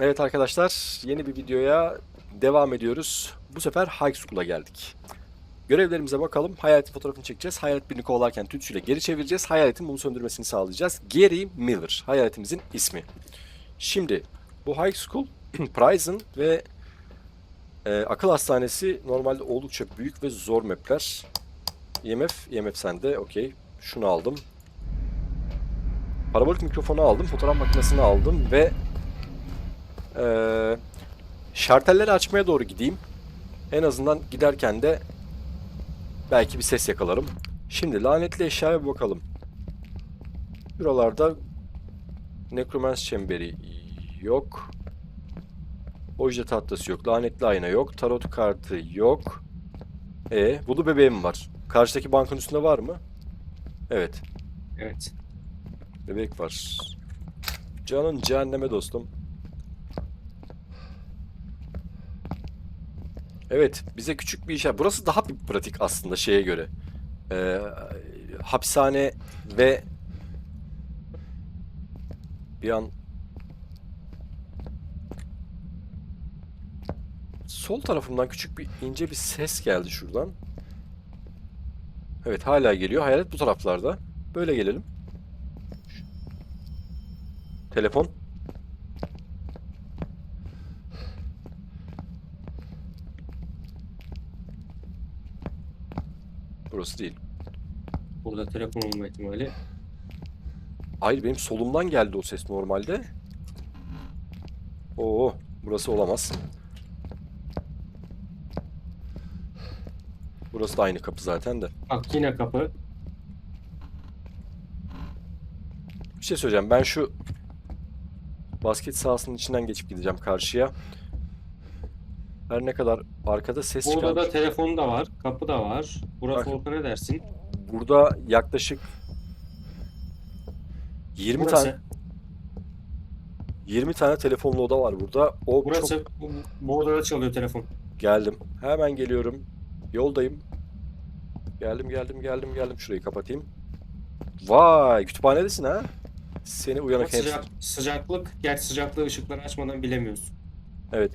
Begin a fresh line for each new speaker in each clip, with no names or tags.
Evet arkadaşlar yeni bir videoya devam ediyoruz. Bu sefer High School'a geldik. Görevlerimize bakalım. Hayaletin fotoğrafını çekeceğiz. Hayalet birini kovalarken tütsüyle geri çevireceğiz. Hayaletin bunu söndürmesini sağlayacağız. Gary Miller. Hayaletimizin ismi. Şimdi bu High School Prison ve e, akıl hastanesi normalde oldukça büyük ve zor mapler. IMF, IMF sende. Okey. Şunu aldım. Parabolik mikrofonu aldım. Fotoğraf makinesini aldım ve ee, şartelleri açmaya doğru gideyim. En azından giderken de belki bir ses yakalarım. Şimdi lanetli eşyaya bir bakalım. Buralarda Necromance çemberi yok. Oje tahtası yok. Lanetli ayna yok. Tarot kartı yok. E, bulu bebeğim var. Karşıdaki bankın üstünde var mı? Evet.
Evet.
Bebek var. Canın cehenneme dostum. Evet, bize küçük bir işaret. Burası daha bir pratik aslında şeye göre. Ee, hapishane ve bir an sol tarafımdan küçük bir ince bir ses geldi şuradan. Evet, hala geliyor. Hayalet bu taraflarda. Böyle gelelim. Telefon. Burası değil.
Burada telefon olma ihtimali.
Hayır benim solumdan geldi o ses normalde. Oo, burası olamaz. Burası da aynı kapı zaten de.
Bak yine kapı.
Bir şey söyleyeceğim. Ben şu basket sahasının içinden geçip gideceğim karşıya. Her ne kadar arkada ses
Burada da telefon da var. Kapı da var. Burası
Bak.
olsa ne dersin?
Burada yaklaşık 20
Burası.
tane 20 tane telefonlu oda var burada. O
Burası.
çok
Bu, odada çalıyor telefon.
geldim. Hemen geliyorum. Yoldayım. Geldim geldim geldim geldim. Şurayı kapatayım. Vay, kütüphanedesin ha. Seni
Ama
uyanık
sıcak,
hamster.
sıcaklık. Gerçi sıcaklığı ışıkları açmadan bilemiyoruz.
Evet.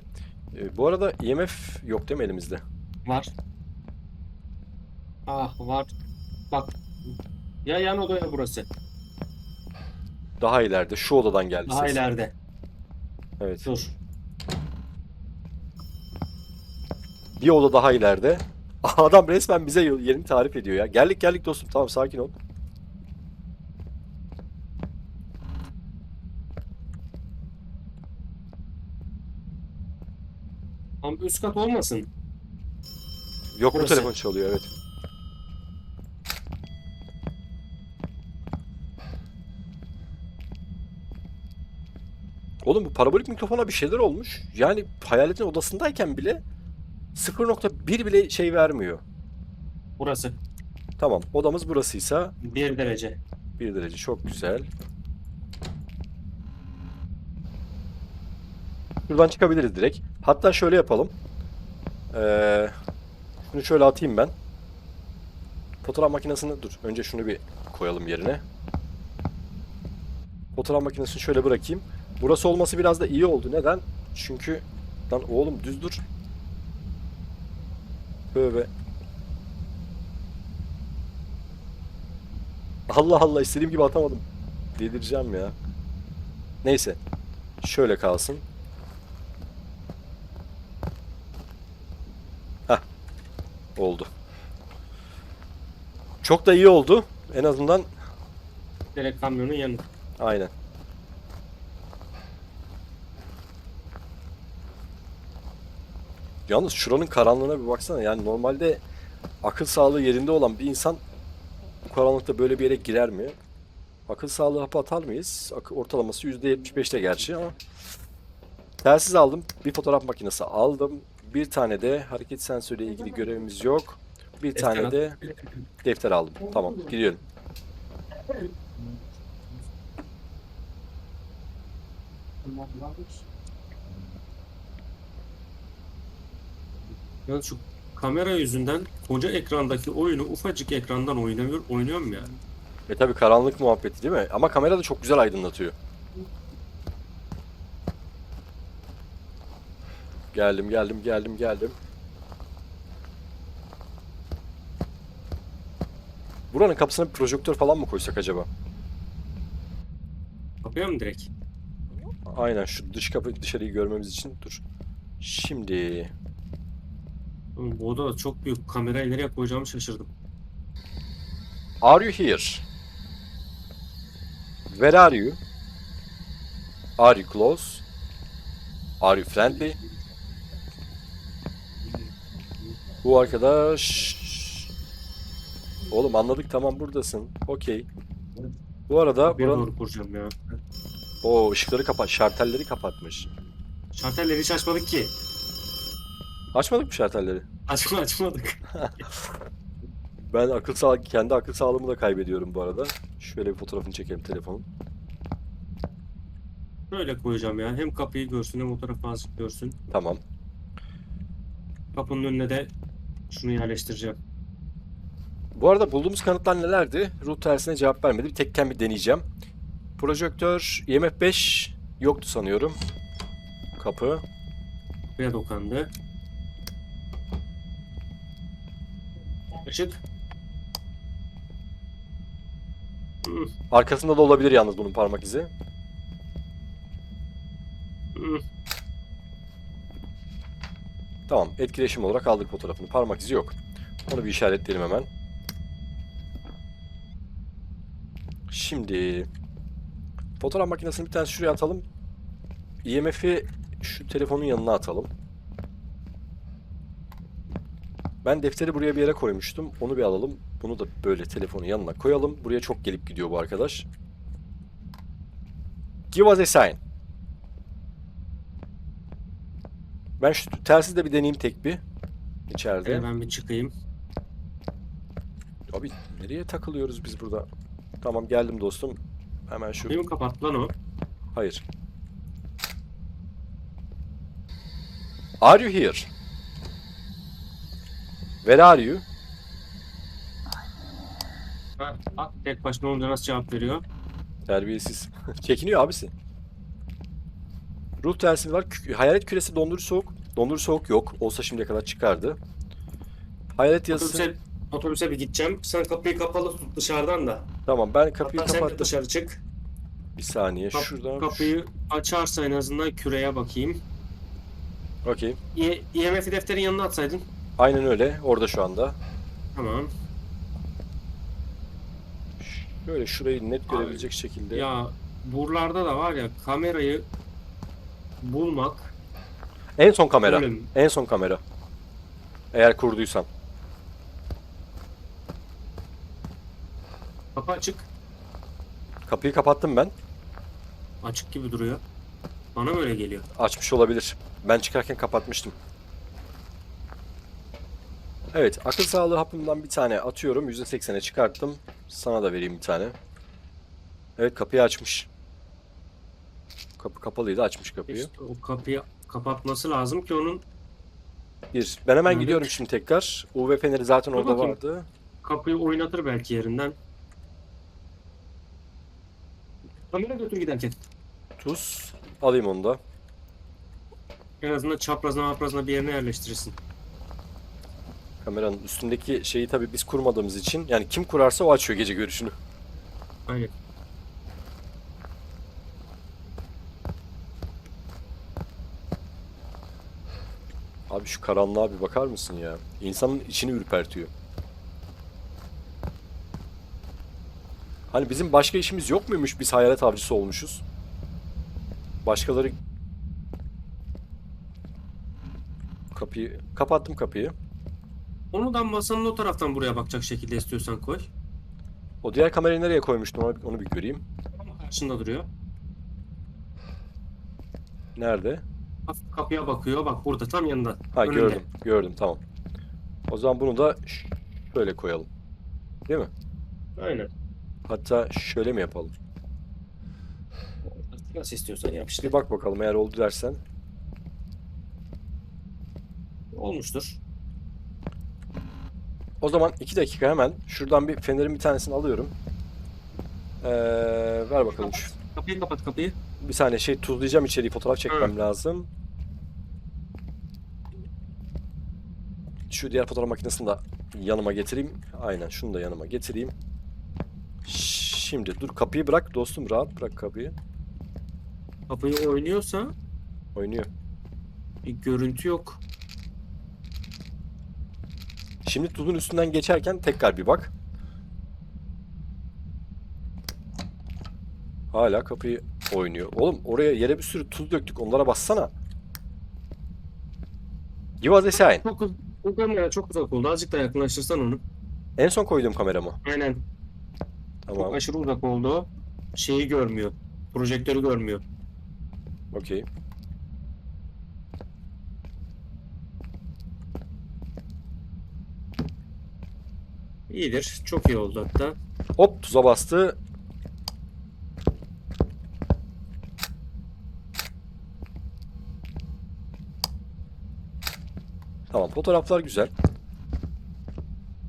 Ee, bu arada IMF yok değil mi elimizde?
Var. Ah var. Bak. Ya yan odaya burası.
Daha ileride. Şu odadan geldi
Daha
ses.
ileride.
Evet.
Dur.
Bir oda daha ileride. Adam resmen bize yerini tarif ediyor ya. Geldik geldik dostum. Tamam sakin ol.
Tam üst kat olmasın.
Yok bu
Burası.
telefon çalıyor evet. Oğlum bu parabolik mikrofona bir şeyler olmuş. Yani hayaletin odasındayken bile 0.1 bile şey vermiyor.
Burası.
Tamam odamız burasıysa
Bir derece.
1 derece çok güzel. Şuradan çıkabiliriz direkt. Hatta şöyle yapalım. Ee, şunu şöyle atayım ben. Fotoğraf makinesini dur. Önce şunu bir koyalım yerine. Fotoğraf makinesini şöyle bırakayım. Burası olması biraz da iyi oldu. Neden? Çünkü lan oğlum düz dur. Böyle. Allah Allah istediğim gibi atamadım. Delireceğim ya. Neyse. Şöyle kalsın. Oldu. Çok da iyi oldu. En azından
Direkt kamyonun yanı.
aynen. Yalnız şuranın karanlığına bir baksana. Yani normalde akıl sağlığı yerinde olan bir insan bu karanlıkta böyle bir yere girer mi? Akıl sağlığı hapı atar mıyız? Akıl ortalaması %75'te gerçi ama. Telsiz aldım. Bir fotoğraf makinesi aldım. Bir tane de hareket sensörüyle ilgili görevimiz yok. Bir
Defter
tane
al.
de defter aldım. Tamam gidiyorum.
Ya şu kamera yüzünden koca ekrandaki oyunu ufacık ekrandan oynuyor, oynuyorum ya.
Ve tabii karanlık muhabbeti değil mi? Ama kamera da çok güzel aydınlatıyor. Geldim geldim geldim geldim. Buranın kapısına bir projektör falan mı koysak acaba?
Kapıya mı direkt?
Aynen şu dış kapı dışarıyı görmemiz için dur. Şimdi
Oğlum, Bu oda çok büyük. Kamerayı nereye koyacağımı şaşırdım.
Are you here? Where are you? Are you close? Are you friendly? Bu arkadaş... Oğlum anladık tamam buradasın. Okey. Bu arada
Kapıya
buranın...
doğru kuracağım ya.
O ışıkları kapat, şartelleri kapatmış.
Şartelleri hiç açmadık ki.
Açmadık mı şartelleri?
Açma açmadık.
Ben akıl sağ kendi akıl sağlığımı da kaybediyorum bu arada. Şöyle bir fotoğrafını çekelim telefonun.
Böyle koyacağım ya. Hem kapıyı görsün hem o tarafı azıcık görsün.
Tamam.
Kapının önüne de şunu yerleştireceğim.
Bu arada bulduğumuz kanıtlar nelerdi? Ruh tersine cevap vermedi. Bir tekken bir deneyeceğim. Projektör IMF 5 yoktu sanıyorum. Kapı.
Kapıya dokandı. Işık. Hmm,
Arkasında da olabilir yalnız bunun parmak izi. Tamam. Etkileşim olarak aldık fotoğrafını. Parmak izi yok. Onu bir işaretleyelim hemen. Şimdi fotoğraf makinesini bir tane şuraya atalım. IMF'i şu telefonun yanına atalım. Ben defteri buraya bir yere koymuştum. Onu bir alalım. Bunu da böyle telefonun yanına koyalım. Buraya çok gelip gidiyor bu arkadaş. Give us a sign. Ben şu telsiz de bir deneyeyim tek bir. İçeride.
Ee, ben bir çıkayım.
Abi nereye takılıyoruz biz burada? Tamam geldim dostum. Hemen şu...
Mı kapattı lan o?
Hayır. Are you here? Where are you?
Bak tek başına olunca nasıl cevap veriyor?
Terbiyesiz. Çekiniyor abisi. Ruh telsizi var. Kü- Hayalet küresi dondurucu soğuk. Dondurucu soğuk yok. Olsa şimdiye kadar çıkardı. Hayalet yazısı.
Otobüse, otobüse bir gideceğim. Sen kapıyı kapalı tut dışarıdan da.
Tamam ben kapıyı
Hatta sen de
kapattım.
dışarı çık.
Bir saniye.
Kap-
Şuradan.
Kapıyı açarsa en azından küreye bakayım.
Okey.
IMF defterin yanına atsaydın.
Aynen öyle. Orada şu anda.
Tamam.
Böyle şurayı net
Abi,
görebilecek şekilde.
Ya buralarda da var ya kamerayı bulmak
En son kamera.
ölüm.
En son kamera. Eğer kurduysan.
Kapı açık.
Kapıyı kapattım ben.
Açık gibi duruyor. Bana böyle geliyor.
Açmış olabilir. Ben çıkarken kapatmıştım. Evet, akıl sağlığı hapımdan bir tane atıyorum. %80'e çıkarttım. Sana da vereyim bir tane. Evet, kapıyı açmış. Kapı kapalıydı, açmış kapıyı.
İşte o kapıyı kapatması lazım ki onun
Bir. Ben hemen
Evet.
gidiyorum şimdi tekrar. UV feneri zaten
Dur
orada
bakayım.
vardı.
kapıyı oynatır belki yerinden. Kamera götür giderken.
Tuz. Alayım onu da.
En azından çaprazına maprazına bir yerine yerleştirirsin.
Kameranın üstündeki şeyi tabii biz kurmadığımız için. Yani kim kurarsa o açıyor gece görüşünü.
Aynen.
Abi şu karanlığa bir bakar mısın ya? İnsanın içini ürpertiyor. Hani bizim başka işimiz yok muymuş biz hayalet avcısı olmuşuz? Başkaları... Kapıyı... Kapattım kapıyı.
Onu da masanın o taraftan buraya bakacak şekilde istiyorsan koy.
O diğer kamerayı nereye koymuştum onu, onu bir göreyim.
Ama karşında duruyor.
Nerede?
Kapıya bakıyor. Bak burada tam yanında.
Ha
Önünde.
gördüm. Gördüm tamam. O zaman bunu da şöyle koyalım. Değil mi?
Aynen.
Hatta şöyle mi yapalım?
Nasıl istiyorsan yap işte.
Bir bak bakalım eğer oldu dersen.
Olmuştur.
O zaman iki dakika hemen şuradan bir fenerin bir tanesini alıyorum. Ee, ver bakalım şu.
Kapıyı kapat kapıyı.
Bir saniye şey tuzlayacağım içeriği fotoğraf çekmem lazım. Şu diğer fotoğraf makinesini de yanıma getireyim. Aynen şunu da yanıma getireyim. Şimdi dur kapıyı bırak dostum rahat bırak kapıyı.
Kapıyı oynuyorsa
Oynuyor.
bir görüntü yok.
Şimdi tuzun üstünden geçerken tekrar bir bak. Hala kapıyı oynuyor. Oğlum oraya yere bir sürü tuz döktük. Onlara bassana. Give us a sign.
Çok, o kamera çok uzak oldu. Azıcık da yakınlaştırsan onu.
En son koyduğum kamera mı?
Aynen. Çok
Tamam.
aşırı uzak oldu. Şeyi görmüyor. Projektörü görmüyor.
Okey.
İyidir. Çok iyi oldu hatta.
Hop tuza bastı. Tamam fotoğraflar güzel.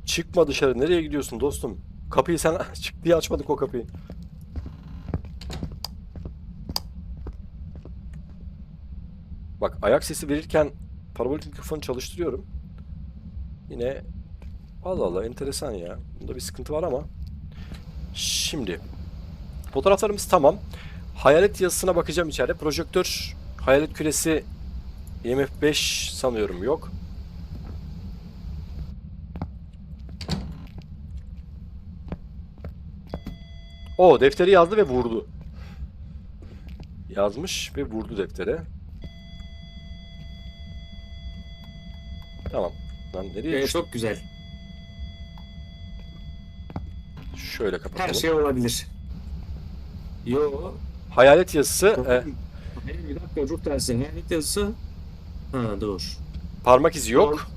Çıkma dışarı. Nereye gidiyorsun dostum? Kapıyı sen çık diye açmadık o kapıyı. Bak ayak sesi verirken parabolik mikrofonu çalıştırıyorum. Yine Allah Allah enteresan ya. Bunda bir sıkıntı var ama. Şimdi fotoğraflarımız tamam. Hayalet yazısına bakacağım içeride. Projektör hayalet küresi IMF 5 sanıyorum yok. O defteri yazdı ve vurdu. Yazmış ve vurdu deftere. Tamam. Lan nereye
Ee, çok güzel.
Şöyle kapatalım.
Her şey olabilir. Yo.
Hayalet yazısı e,
Hayır, bir dakika ruh tersi. Hayalet yazısı. Ha dur.
Parmak izi yok.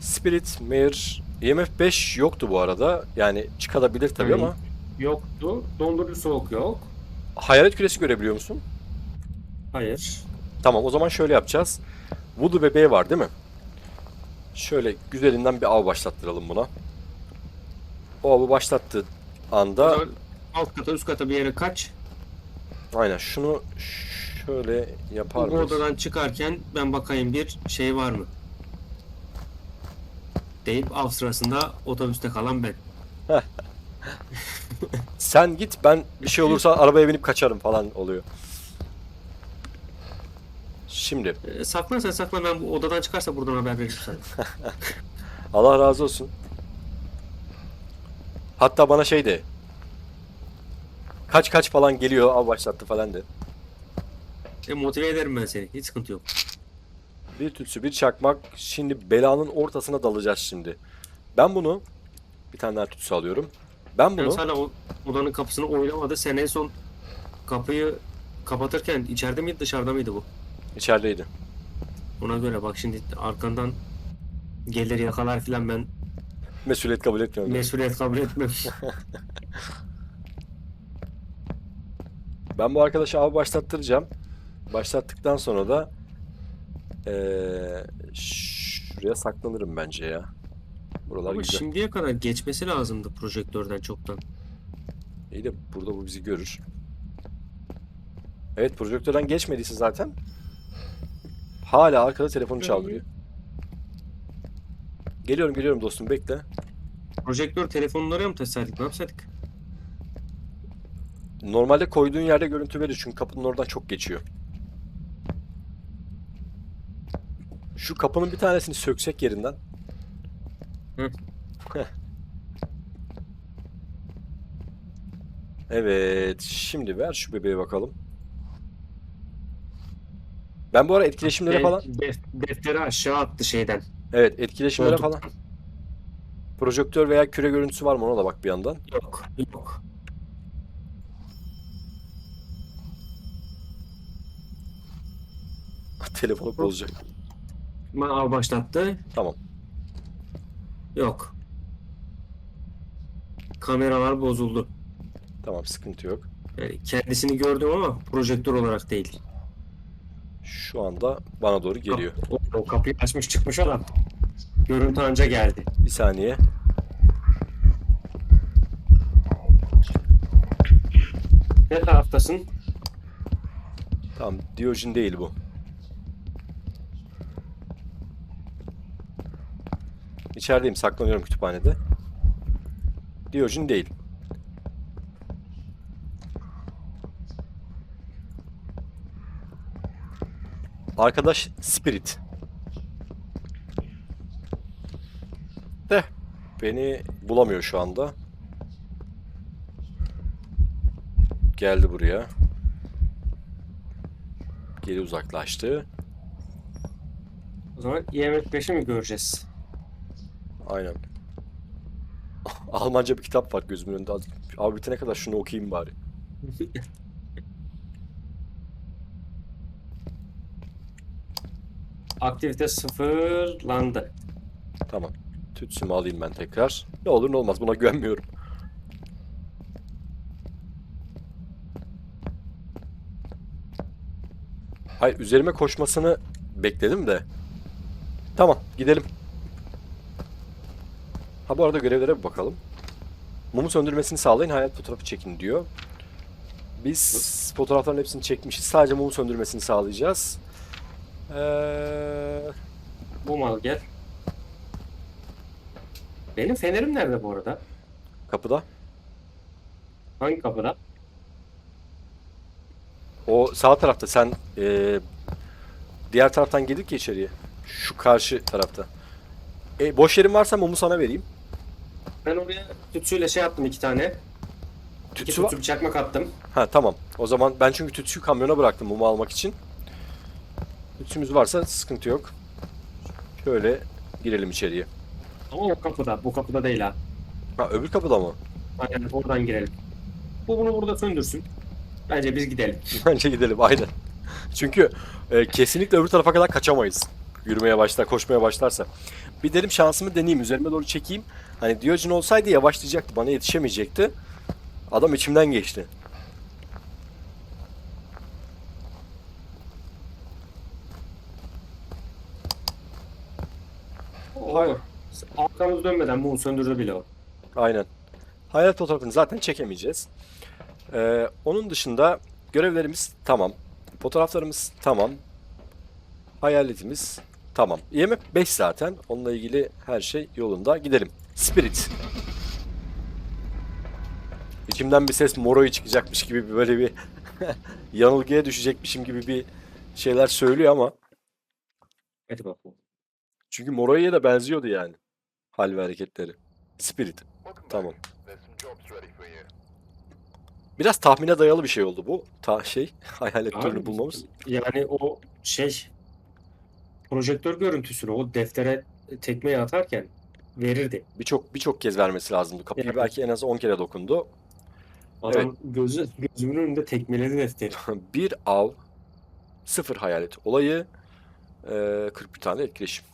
Spirit, Mirror, IMF 5 yoktu bu arada. Yani çıkabilir tabii
Aynen.
ama.
Yoktu. Dondurucu soğuk yok.
Hayalet küresi görebiliyor musun?
Hayır.
Tamam o zaman şöyle yapacağız. Voodoo bebeği var değil mi? Şöyle güzelinden bir av başlattıralım buna. O avı başlattığı anda
alt kata üst kata bir yere kaç.
aynen şunu şöyle yapar
Bu
mıyız?
odadan çıkarken ben bakayım bir şey var mı? Deyip av sırasında otobüste kalan ben.
Sen git ben bir şey olursa arabaya binip kaçarım falan oluyor. Şimdi
Ee, saklan sen saklan ben bu odadan çıkarsa buradan haber veririm sana.
Allah razı olsun. Hatta bana şey de kaç kaç falan geliyor av başlattı falan de.
E, motive ederim ben seni. Hiç sıkıntı yok.
Bir tütsü bir çakmak şimdi belanın ortasına dalacağız şimdi. Ben bunu bir tane daha tütsü alıyorum. Ben bunu
hala o odanın kapısını oynamadı. Sen en son kapıyı kapatırken içeride miydi dışarıda mıydı bu?
içerideydi.
Ona göre bak şimdi arkandan gelir yakalar filan ben
Mesuliyet kabul etmiyorum.
mesuliyet kabul etmem.
Ben bu arkadaşı av başlattıracağım. Başlattıktan sonra da eee, şuraya saklanırım bence ya. Buralar
Ama
güzel.
şimdiye kadar geçmesi lazımdı projektörden çoktan.
İyi de burada bu bizi görür. Evet projektörden geçmediyse zaten hala arkada telefonu çaldırıyor. Geliyorum geliyorum dostum bekle.
Projektör telefonunu oraya mı taşısaydık? Ne yapsaydık?
Normalde koyduğun yerde görüntü verir çünkü kapının oradan çok geçiyor. Şu kapının bir tanesini söksek yerinden.
Hı.
Evet, şimdi ver şu bebeğe bakalım. Ben bu ara etkileşimlere falan,
def- defteri aşağı attı şeyden.
evet etkileşimlere
Koltuktan.
falan. Projektör veya küre görüntüsü var mı ona da bak bir yandan.
Yok. Yok.
Telefonu bozacak.
Av başlattı.
Tamam.
Yok. Kameralar bozuldu.
Tamam sıkıntı yok.
Yani kendisini gördüm ama projektör olarak değil.
Şu anda bana doğru geliyor.
O, o kapıyı açmış çıkmış adam. Görüntü anca geldi.
Bir saniye.
Ne taraftasın?
Tamam Diyojen değil bu. İçerideyim, saklanıyorum kütüphanede. Diyojen değil. Arkadaş Spirit. De beni bulamıyor şu anda. Geldi buraya. Geri uzaklaştı.
O zaman IMF 5'i mi göreceğiz?
Aynen. Almanca bir kitap var gözümün önünde. Abi bitene kadar şunu okuyayım bari.
Aktivite sıfırlandı.
Tamam. Tütsümü alayım ben tekrar. Ne olur ne olmaz buna güvenmiyorum. Hayır üzerime koşmasını bekledim de. Tamam gidelim. Ha bu arada görevlere bir bakalım. Mumu söndürmesini sağlayın hayat fotoğrafı çekin diyor. Biz fotoğrafların hepsini çekmişiz. Sadece mumu söndürmesini sağlayacağız. Ee,
Bu mal gel. Benim fenerim nerede bu arada?
kapıda.
Hangi kapıda?
O sağ tarafta sen eee, diğer taraftan geldik ya içeriye. Şu karşı tarafta. E, boş yerin varsa mumu sana vereyim.
Ben oraya tütsüyle şey yaptım iki tane. İki
Tütsü var.
tütsü bir çakmak attım.
Ha tamam. O zaman ben çünkü tütsüyü kamyona bıraktım mumu almak için. Tütsümüz varsa sıkıntı yok. Şöyle girelim içeriye.
Ama o kapıda. Bu kapıda değil ha.
Ha öbür kapıda mı?
Aynen oradan girelim. Bu bunu burada söndürsün. Bence biz gidelim.
Bence gidelim aynen. Çünkü e, kesinlikle öbür tarafa kadar kaçamayız. Yürümeye başlar, koşmaya başlarsa. Bir dedim şansımı deneyeyim, üzerime doğru çekeyim. Hani Diyojen olsaydı yavaşlayacaktı, bana yetişemeyecekti. Adam içimden geçti.
Hayır. Arkamız dönmeden mum söndürdü bile o.
Aynen. Hayalet fotoğrafını zaten çekemeyeceğiz. Ee, onun dışında görevlerimiz tamam. Fotoğraflarımız tamam. Hayaletimiz tamam. IMF 5 zaten. Onunla ilgili her şey yolunda. Gidelim. Spirit. İçimden bir ses Moro'yu çıkacakmış gibi böyle bir yanılgıya düşecekmişim gibi bir şeyler söylüyor ama
Hadi bakalım.
çünkü Moro'ya da benziyordu yani. Hal ve hareketleri. Spirit. Tamam. Biraz tahmine dayalı bir şey oldu bu. Ta şey, hayalet türünü
Abi,
bulmamız.
Yani o şey projektör görüntüsünü o deftere tekmeyi atarken verirdi.
Birçok birçok kez vermesi lazımdı. Kapıyı
Yani.
belki en az 10 kere dokundu.
Adam gözü gözümün önünde tekmeledi defteri.
bir av, sıfır hayalet olayı, eee 41 tane etkileşim.